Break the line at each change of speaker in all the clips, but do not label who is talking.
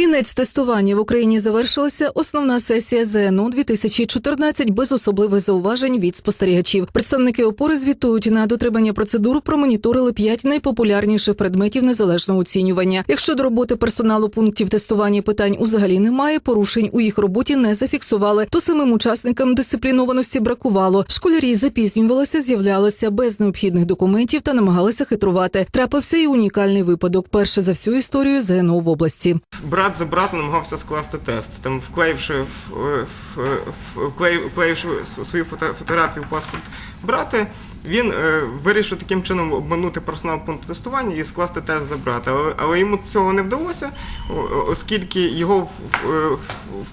Кінець тестування в Україні завершилася основна сесія ЗНО 2014 без особливих зауважень від спостерігачів. Представники опори звітують на дотримання процедур. Промоніторили п'ять найпопулярніших предметів незалежного оцінювання. Якщо до роботи персоналу пунктів тестування питань узагалі немає, порушень у їх роботі не зафіксували. То самим учасникам дисциплінованості бракувало. Школярі запізнювалися, з'являлися без необхідних документів та намагалися хитрувати. Трапився і унікальний випадок. Перше за всю історію ЗНО в області.
брат за братом намагався скласти тест, там вклеївши, вклеївши свою фотографію в паспорт брата, він е, вирішив таким чином обманути персонал пункту тестування і скласти тест за брата. Але, але йому цього не вдалося, оскільки його в-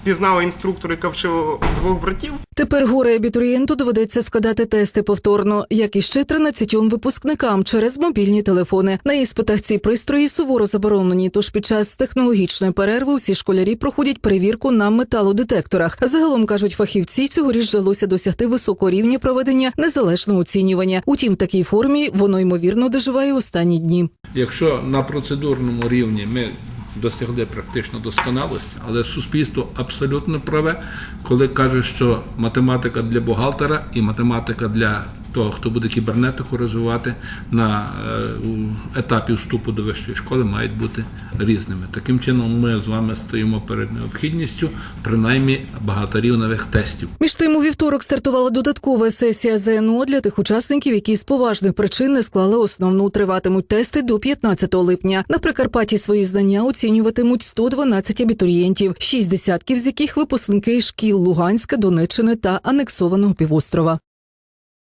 впізнали інструктор, яка вчила двох братів.
Тепер горе абітурієнту доведеться складати тести повторно, як і ще 13 випускникам через мобільні телефони. На іспитах ці пристрої суворо заборонені. Тож під час технологічної перерви всі школярі проходять перевірку на металодетекторах. Загалом кажуть фахівці, цьогоріч вдалося досягти високого рівня проведення незалежного оцінювання. Утім, в такій формі воно ймовірно доживає останні дні.
Якщо на процедурному рівні ми досягли практично досконалості, але суспільство абсолютно праве, коли каже, що математика для бухгалтера і математика для того, хто буде кібернетику розвивати на е, етапі вступу до вищої школи, мають бути різними. Таким чином, ми з вами стоїмо перед необхідністю принаймні багаторівневих тестів.
Між тим, у вівторок стартувала додаткова сесія ЗНО для тих учасників, які з поважних причин не склали основну. Триватимуть тести до 15 липня. На Прикарпатті свої знання оцінюватимуть 112 абітурієнтів, шість десятків з яких випускники шкіл Луганська, Донеччини та анексованого півострова.